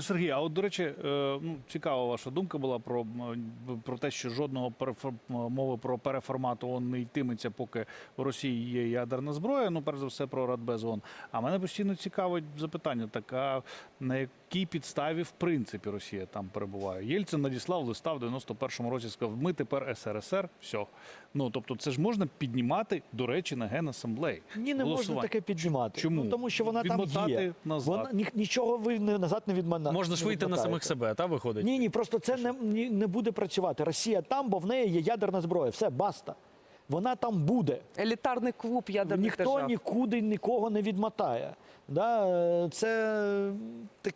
Сергій, а от до речі, е, ну цікава ваша думка була про, про те, що жодного мови про переформат ООН не йтиметься, поки у Росії є ядерна зброя. Ну, перш за все, про Радбез ООН. А мене постійно цікавить запитання: так а на якій підставі в принципі Росія там перебуває? Єльцин надіслав листа в 91-му році. Сказав, ми тепер СРСР. Все. Ну тобто, це ж можна піднімати, до речі, на генасамблеї. Ні, не можна таке піднімати. Чому? Ну, тому що вона там є. назад. Вона, ні, нічого ви не, назад не відмана. Можна ж вийти на самих себе, та виходить? Ні, ні, просто це не, не буде працювати. Росія там, бо в неї є ядерна зброя. Все, баста. Вона там буде. Елітарний клуб ядерних Ніхто держав. нікуди нікого не відмотає. Да? е, Це так.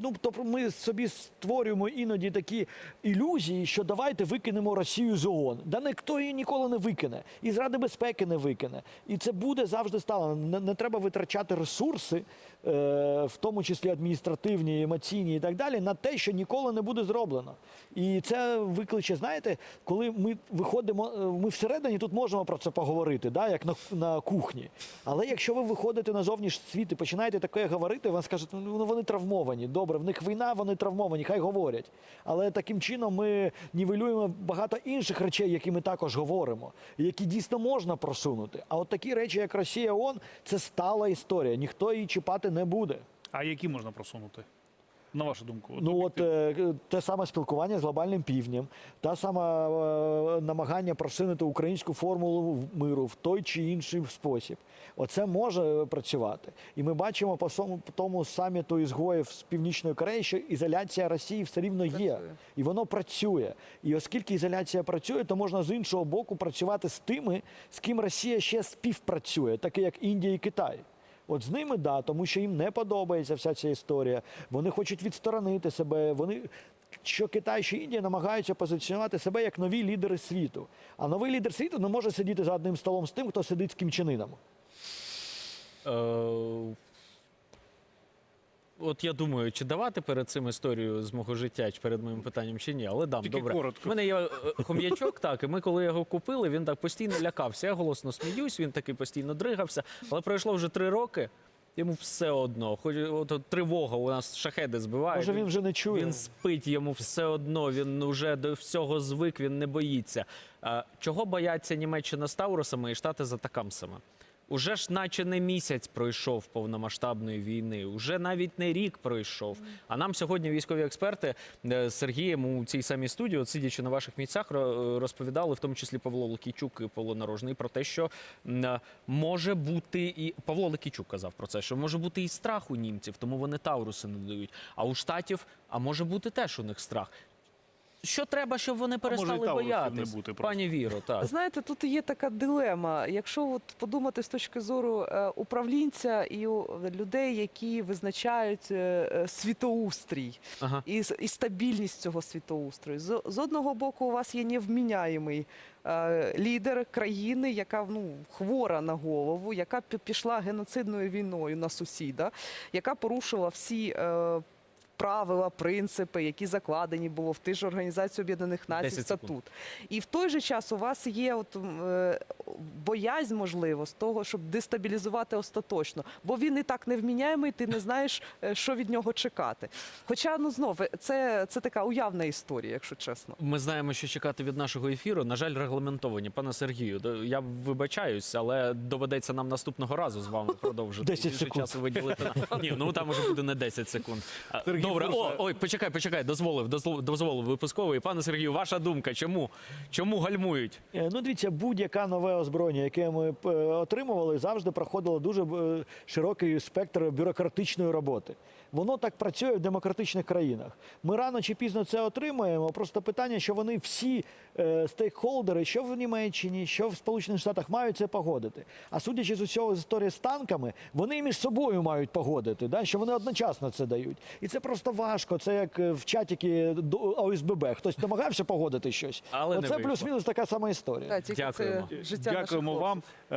Ну, тобто ми собі створюємо іноді такі ілюзії, що давайте викинемо Росію з ООН. Да ніхто її ніколи не викине. І з Ради безпеки не викине. І це буде завжди стало. Не, не треба витрачати ресурси, е, в тому числі адміністративні, емоційні і так далі, на те, що ніколи не буде зроблено. І це викличе, знаєте, коли ми виходимо, е, ми всередині тут можемо про це поговорити, да, як на, на кухні. Але якщо ви виходите на зовнішній світ і починаєте таке говорити, вам скажуть, ну вони травмовані. Добре, в них війна, вони травмовані, хай говорять. Але таким чином ми нівелюємо багато інших речей, які ми також говоримо, які дійсно можна просунути. А от такі речі, як Росія ООН, це стала історія. Ніхто її чіпати не буде. А які можна просунути? На вашу думку? Ну от е, те саме спілкування з глобальним півднем, та сама е, намагання просунути українську формулу миру в той чи інший спосіб. Оце може працювати. І ми бачимо по сому- по тому саміту ізгоїв з північної Кореї, що ізоляція Росії все рівно є, Працює. і воно працює. І оскільки ізоляція працює, то можна з іншого боку працювати з тими, з ким Росія ще співпрацює, такі як Індія і Китай. От з ними да, тому що їм не подобається вся ця історія. Вони хочуть відсторонити себе. Вони що Китай, що Індія намагаються позиціонувати себе як нові лідери світу. А новий лідер світу не може сидіти за одним столом з тим, хто сидить з Кімчинином. Е, От я думаю, чи давати перед цим історію з мого життя, чи перед моїм питанням, чи ні, але дам. Тільки Добре. коротко. У мене є е, хом'ячок, так, і ми, коли його купили, він так постійно лякався. Я голосно сміюсь, він такий постійно дригався. Але пройшло вже три роки, йому все одно. Хоч от, от тривога, у нас шахеди збивають. Може, він вже не чує. Він спить, йому все одно, він вже до всього звик, він не боїться. А, чого бояться Німеччина з Таурусами і Штати з атакамсами? Уже ж наче не місяць пройшов повномасштабної війни, уже навіть не рік пройшов. А нам сьогодні військові експерти е, з Сергієм у цій самій студії, от сидячи на ваших місцях, розповідали, в тому числі Павло Лукійчук і Павло Нарожний, про те, що е, може бути і Павло Лукійчук казав про це, що може бути і страх у німців, тому вони Тауруси не дають. А у штатів, а може бути теж у них страх. Що треба, щоб вони перестали просто. Пані Віро, так. Знаєте, тут є така дилема. Якщо от подумати з точки зору е, управлінця і людей, які визначають е, е, світоустрій Ага. і, і стабільність цього світоустрою. З, з одного боку, у вас є невміняємий е, лідер країни, яка ну, хвора на голову, яка пі- пішла геноцидною війною на сусіда, яка порушила всі. Правила, принципи, які закладені було в тій ж Організації Об'єднаних Націй статут. І в той же час у вас є от, е, боязнь, можливо, з того, щоб дестабілізувати остаточно. Бо він і так невміняємий, ти не знаєш, е, що від нього чекати. Хоча, ну знов, це, це така уявна історія, якщо чесно. Ми знаємо, що чекати від нашого ефіру. На жаль, регламентовані. Пане Сергію, я вибачаюсь, але доведеться нам наступного разу з вами продовжити. 10 Більше секунд. часу виділити на ні, ну там уже буде не 10 секунд. Сергій, Добре, о, ой, почекай, почекай, дозволив, дозволив, дозволив випусковий. Пане Сергію, ваша думка, чому? Чому гальмують? Е, Ну, дивіться, будь-яке нове озброєння, яке ми е, отримували, завжди проходило дуже е, широкий спектр бюрократичної роботи. Воно так працює в демократичних країнах. Ми рано чи пізно це отримаємо. Просто питання, що вони всі е, стейкхолдери, що в Німеччині, що в Сполучених Штатах, мають це погодити. А судячи з усього з історії з танками, вони між собою мають погодити, да? що вони одночасно це дають. І це просто важко. Це як в чатіки до ОСББ. Хтось намагався погодити щось. Але Оце плюс-мінус така сама історія. Так, тільки Дякуємо. це життя Дякуємо наших вам.